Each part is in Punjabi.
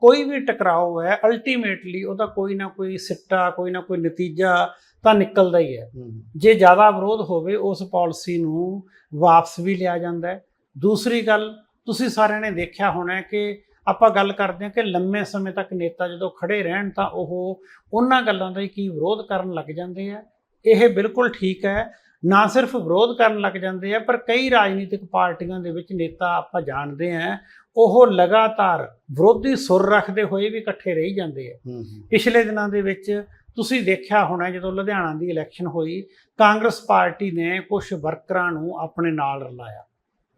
ਕੋਈ ਵੀ ਟਕਰਾਓ ਹੈ ਅਲਟੀਮੇਟਲੀ ਉਹਦਾ ਕੋਈ ਨਾ ਕੋਈ ਸਿੱਟਾ ਕੋਈ ਨਾ ਕੋਈ ਨਤੀਜਾ ਤਾਂ ਨਿਕਲਦਾ ਹੀ ਹੈ। ਜੇ ਜ਼ਿਆਦਾ ਵਿਰੋਧ ਹੋਵੇ ਉਸ ਪਾਲਿਸੀ ਨੂੰ ਵਾਪਸ ਵੀ ਲਿਆ ਜਾਂਦਾ ਹੈ। ਦੂਸਰੀ ਗੱਲ ਤੁਸੀਂ ਸਾਰਿਆਂ ਨੇ ਦੇਖਿਆ ਹੋਣਾ ਕਿ ਆਪਾਂ ਗੱਲ ਕਰਦੇ ਹਾਂ ਕਿ ਲੰਮੇ ਸਮੇਂ ਤੱਕ ਨੇਤਾ ਜਦੋਂ ਖੜੇ ਰਹਿਣ ਤਾਂ ਉਹ ਉਹਨਾਂ ਗੱਲਾਂ ਦਾ ਹੀ ਕੀ ਵਿਰੋਧ ਕਰਨ ਲੱਗ ਜਾਂਦੇ ਆ। ਇਹ ਬਿਲਕੁਲ ਠੀਕ ਹੈ। ਨਾ ਸਿਰਫ ਵਿਰੋਧ ਕਰਨ ਲੱਗ ਜਾਂਦੇ ਆ ਪਰ ਕਈ ਰਾਜਨੀਤਿਕ ਪਾਰਟੀਆਂ ਦੇ ਵਿੱਚ ਨੇਤਾ ਆਪਾਂ ਜਾਣਦੇ ਆ ਉਹ ਲਗਾਤਾਰ ਵਿਰੋਧੀ ਸੁਰ ਰੱਖਦੇ ਹੋਏ ਵੀ ਇਕੱਠੇ ਰਹੀ ਜਾਂਦੇ ਆ। ਪਿਛਲੇ ਦਿਨਾਂ ਦੇ ਵਿੱਚ ਤੁਸੀਂ ਦੇਖਿਆ ਹੋਣਾ ਜਦੋਂ ਲੁਧਿਆਣਾ ਦੀ ਇਲੈਕਸ਼ਨ ਹੋਈ ਕਾਂਗਰਸ ਪਾਰਟੀ ਨੇ ਕੁਝ ਵਰਕਰਾਂ ਨੂੰ ਆਪਣੇ ਨਾਲ ਰਲਾਇਆ।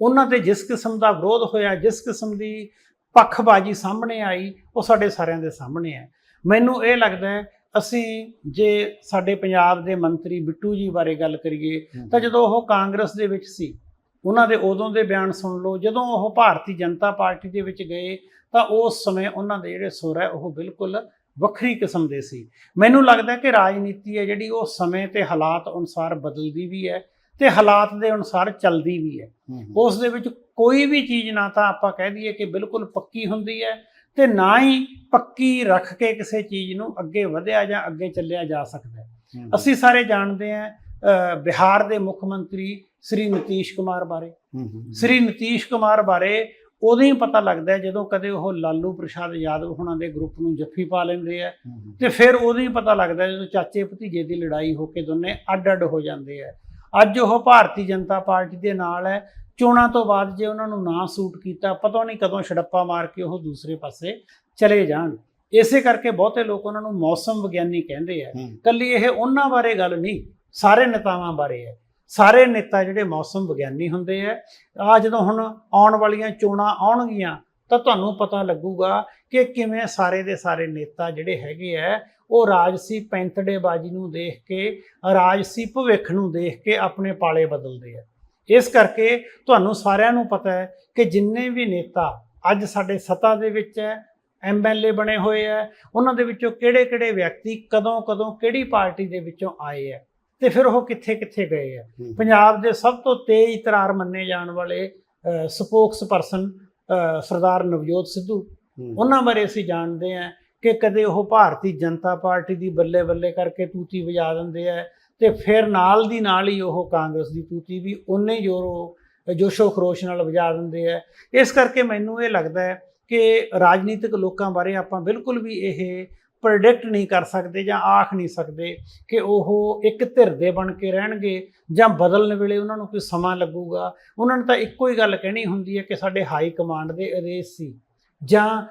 ਉਹਨਾਂ ਤੇ ਜਿਸ ਕਿਸਮ ਦਾ ਵਿਰੋਧ ਹੋਇਆ ਜਿਸ ਕਿਸਮ ਦੀ ਪੱਖਬਾਜ਼ੀ ਸਾਹਮਣੇ ਆਈ ਉਹ ਸਾਡੇ ਸਾਰਿਆਂ ਦੇ ਸਾਹਮਣੇ ਹੈ ਮੈਨੂੰ ਇਹ ਲੱਗਦਾ ਹੈ ਅਸੀਂ ਜੇ ਸਾਡੇ ਪੰਜਾਬ ਦੇ ਮੰਤਰੀ ਬਿੱਟੂ ਜੀ ਬਾਰੇ ਗੱਲ ਕਰੀਏ ਤਾਂ ਜਦੋਂ ਉਹ ਕਾਂਗਰਸ ਦੇ ਵਿੱਚ ਸੀ ਉਹਨਾਂ ਦੇ ਉਦੋਂ ਦੇ ਬਿਆਨ ਸੁਣ ਲਓ ਜਦੋਂ ਉਹ ਭਾਰਤੀ ਜਨਤਾ ਪਾਰਟੀ ਦੇ ਵਿੱਚ ਗਏ ਤਾਂ ਉਸ ਸਮੇਂ ਉਹਨਾਂ ਦੇ ਜਿਹੜੇ ਸੁਰ ਹੈ ਉਹ ਬਿਲਕੁਲ ਵੱਖਰੀ ਕਿਸਮ ਦੇ ਸੀ। ਮੈਨੂੰ ਲੱਗਦਾ ਕਿ ਰਾਜਨੀਤੀ ਹੈ ਜਿਹੜੀ ਉਹ ਸਮੇਂ ਤੇ ਹਾਲਾਤ ਅਨੁਸਾਰ ਬਦਲਦੀ ਵੀ ਹੈ ਤੇ ਹਾਲਾਤ ਦੇ ਅਨੁਸਾਰ ਚੱਲਦੀ ਵੀ ਹੈ। ਉਸ ਦੇ ਵਿੱਚ ਕੋਈ ਵੀ ਚੀਜ਼ ਨਾ ਤਾਂ ਆਪਾਂ ਕਹਿ ਦਈਏ ਕਿ ਬਿਲਕੁਲ ਪੱਕੀ ਹੁੰਦੀ ਹੈ ਤੇ ਨਾ ਹੀ ਪੱਕੀ ਰੱਖ ਕੇ ਕਿਸੇ ਚੀਜ਼ ਨੂੰ ਅੱਗੇ ਵਧਿਆ ਜਾਂ ਅੱਗੇ ਚੱਲਿਆ ਜਾ ਸਕਦਾ ਹੈ। ਅਸੀਂ ਸਾਰੇ ਜਾਣਦੇ ਹਾਂ ਬਿਹਾਰ ਦੇ ਮੁੱਖ ਮੰਤਰੀ ਸ੍ਰੀ ਨਿਤੀਸ਼ ਕੁਮਾਰ ਬਾਰੇ। ਸ੍ਰੀ ਨਿਤੀਸ਼ ਕੁਮਾਰ ਬਾਰੇ ਉਦੋਂ ਹੀ ਪਤਾ ਲੱਗਦਾ ਹੈ ਜਦੋਂ ਕਦੇ ਉਹ ਲਾਲੂ ਪ੍ਰਸ਼ਾਦ ਯਾਦਵ ਹੁਣਾਂ ਦੇ ਗਰੁੱਪ ਨੂੰ ਜੱਫੀ ਪਾ ਲੈਂਦੇ ਆ। ਤੇ ਫਿਰ ਉਦੋਂ ਹੀ ਪਤਾ ਲੱਗਦਾ ਜਦੋਂ ਚਾਚੇ ਭਤੀਜੇ ਦੀ ਲੜਾਈ ਹੋ ਕੇ ਦੋਨੇ ਅੱਡ-ਅੱਡ ਹੋ ਜਾਂਦੇ ਆ। ਅੱਜ ਉਹ ਭਾਰਤੀ ਜਨਤਾ ਪਾਰਟੀ ਦੇ ਨਾਲ ਹੈ ਚੋਣਾਂ ਤੋਂ ਬਾਅਦ ਜੇ ਉਹਨਾਂ ਨੂੰ ਨਾ ਸੂਟ ਕੀਤਾ ਪਤਾ ਨਹੀਂ ਕਦੋਂ ਛੜੱਪਾ ਮਾਰ ਕੇ ਉਹ ਦੂਸਰੇ ਪਾਸੇ ਚਲੇ ਜਾਣ। ਇਸੇ ਕਰਕੇ ਬਹੁਤੇ ਲੋਕ ਉਹਨਾਂ ਨੂੰ ਮੌਸਮ ਵਿਗਿਆਨੀ ਕਹਿੰਦੇ ਆ। ਕੱਲੀ ਇਹ ਉਹਨਾਂ ਬਾਰੇ ਗੱਲ ਨਹੀਂ ਸਾਰੇ ਨੇਤਾਵਾਂ ਬਾਰੇ ਹੈ ਸਾਰੇ ਨੇਤਾ ਜਿਹੜੇ ਮੌਸਮ ਵਿਗਿਆਨੀ ਹੁੰਦੇ ਆ ਆ ਜਦੋਂ ਹੁਣ ਆਉਣ ਵਾਲੀਆਂ ਚੋਣਾਂ ਆਉਣਗੀਆਂ ਤਾਂ ਤੁਹਾਨੂੰ ਪਤਾ ਲੱਗੂਗਾ ਕਿ ਕਿਵੇਂ ਸਾਰੇ ਦੇ ਸਾਰੇ ਨੇਤਾ ਜਿਹੜੇ ਹੈਗੇ ਆ ਉਹ ਰਾਜਸੀ ਪੈਂਤੜੇਬਾਜ਼ੀ ਨੂੰ ਦੇਖ ਕੇ ਰਾਜਸੀ ਭਵਿੱਖ ਨੂੰ ਦੇਖ ਕੇ ਆਪਣੇ ਪਾਲੇ ਬਦਲਦੇ ਆ। ਇਸ ਕਰਕੇ ਤੁਹਾਨੂੰ ਸਾਰਿਆਂ ਨੂੰ ਪਤਾ ਹੈ ਕਿ ਜਿੰਨੇ ਵੀ ਨੇਤਾ ਅੱਜ ਸਾਡੇ ਸੱਤਾ ਦੇ ਵਿੱਚ ਹੈ ਐਮਐਲਏ ਬਣੇ ਹੋਏ ਆ ਉਹਨਾਂ ਦੇ ਵਿੱਚੋਂ ਕਿਹੜੇ-ਕਿਹੜੇ ਵਿਅਕਤੀ ਕਦੋਂ-ਕਦੋਂ ਕਿਹੜੀ ਪਾਰਟੀ ਦੇ ਵਿੱਚੋਂ ਆਏ ਆ ਤੇ ਫਿਰ ਉਹ ਕਿੱਥੇ-ਕਿੱਥੇ ਗਏ ਆ ਪੰਜਾਬ ਦੇ ਸਭ ਤੋਂ ਤੇਜ਼ ਤਰਾਰ ਮੰਨੇ ਜਾਣ ਵਾਲੇ ਸਪੋਕਸ ਪਰਸਨ ਸਰਦਾਰ ਨਵਜੋਤ ਸਿੱਧੂ। ਉਹਨਾਂ ਬਾਰੇ ਅਸੀਂ ਜਾਣਦੇ ਹਾਂ ਕਿ ਕਦੇ ਉਹ ਭਾਰਤੀ ਜਨਤਾ ਪਾਰਟੀ ਦੀ ਬੱਲੇ ਬੱਲੇ ਕਰਕੇ ਤੂਤੀ ਵਜਾ ਦਿੰਦੇ ਆ ਤੇ ਫਿਰ ਨਾਲ ਦੀ ਨਾਲ ਹੀ ਉਹ ਕਾਂਗਰਸ ਦੀ ਤੂਤੀ ਵੀ ਉਨੇ ਹੀ ਜ਼ੋਰੋ ਜੋਸ਼ੋ ਖਰੋਸ਼ ਨਾਲ ਵਜਾ ਦਿੰਦੇ ਆ। ਇਸ ਕਰਕੇ ਮੈਨੂੰ ਇਹ ਲੱਗਦਾ ਹੈ ਕਿ ਰਾਜਨੀਤਿਕ ਲੋਕਾਂ ਬਾਰੇ ਆਪਾਂ ਬਿਲਕੁਲ ਵੀ ਇਹ ਪ੍ਰੈਡਿਕਟ ਨਹੀਂ ਕਰ ਸਕਦੇ ਜਾਂ ਆਖ ਨਹੀਂ ਸਕਦੇ ਕਿ ਉਹ ਇੱਕ ਧਿਰ ਦੇ ਬਣ ਕੇ ਰਹਿਣਗੇ ਜਾਂ ਬਦਲਣ ਵੇਲੇ ਉਹਨਾਂ ਨੂੰ ਕੋਈ ਸਮਾਂ ਲੱਗੂਗਾ। ਉਹਨਾਂ ਨੇ ਤਾਂ ਇੱਕੋ ਹੀ ਗੱਲ ਕਹਿਣੀ ਹੁੰਦੀ ਹੈ ਕਿ ਸਾਡੇ ਹਾਈ ਕਮਾਂਡ ਦੇ ਆਦੇਸ਼ ਸੀ ਜਾਂ